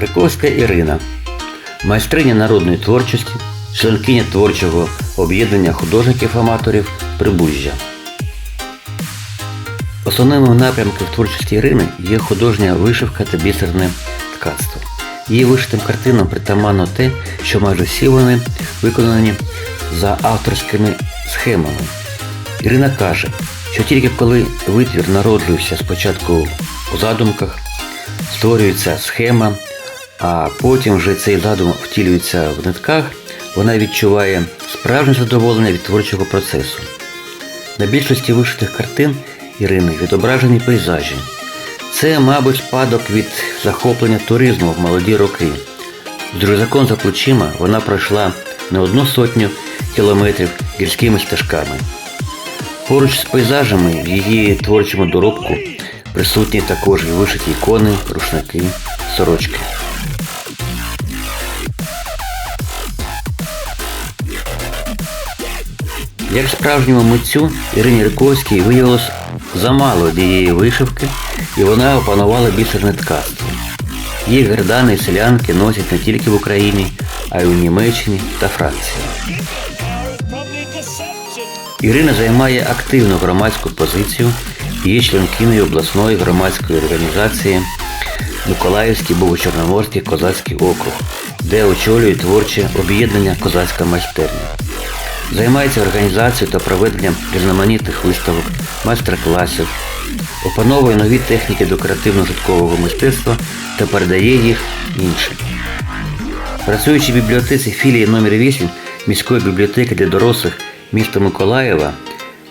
Ряковська Ірина, майстриня народної творчості, членкиня творчого об'єднання художників-аматорів Прибужжя. Основними напрямками творчості Ірини є художня вишивка та бісерне ткацтво. Її вишитим картинам притаманно те, що майже всі вони виконані за авторськими схемами. Ірина каже, що тільки коли витвір народжується спочатку у задумках, створюється схема, а потім вже цей задум втілюється в нитках, вона відчуває справжнє задоволення від творчого процесу. На більшості вишитих картин Ірини відображені пейзажі. Це, мабуть, спадок від захоплення туризму в молоді роки. З рюкзаком за плечима вона пройшла не одну сотню кілометрів гірськими стежками. Поруч з пейзажами в її творчому доробку присутні також і вишиті ікони, рушники, сорочки. Як справжньому митцю Ірині Ряковській виявилось замало однієї вишивки, і вона опанувала бісерне ткацтво. Її гердани і селянки носять не тільки в Україні, а й у Німеччині та Франції. Ірина займає активну громадську позицію і є членкиною обласної громадської організації Миколаївський Богочорноморський козацький округ, де очолює творче об'єднання Козацька майстерня. Займається організацією та проведенням різноманітних виставок, майстер-класів, опановує нові техніки декоративно-житкового мистецтва та передає їх іншим. Працюючи в бібліотеці філії номер 8 міської бібліотеки для дорослих міста Миколаєва,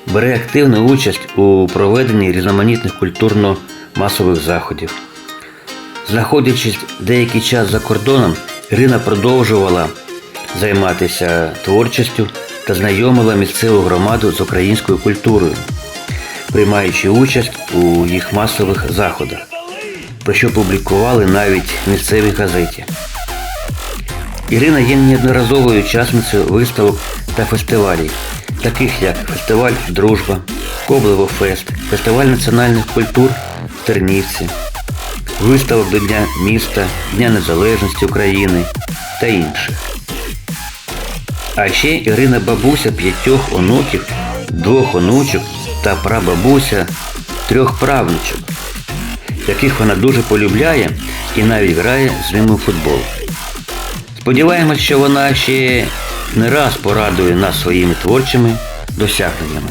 бере активну участь у проведенні різноманітних культурно-масових заходів. Знаходячись деякий час за кордоном, Ірина продовжувала займатися творчістю та знайомила місцеву громаду з українською культурою, приймаючи участь у їх масових заходах, про що публікували навіть в місцевій газеті. Ірина є неодноразовою учасницею виставок та фестивалів, таких як фестиваль Дружба, Коблево Фест, фестиваль національних культур в Тернівці, виставок до Дня міста, Дня Незалежності України та інших. А ще Ірина бабуся п'ятьох онуків, двох онучок та прабабуся трьох правнучок, яких вона дуже полюбляє і навіть грає з ними у футбол. Сподіваємось, що вона ще не раз порадує нас своїми творчими досягненнями.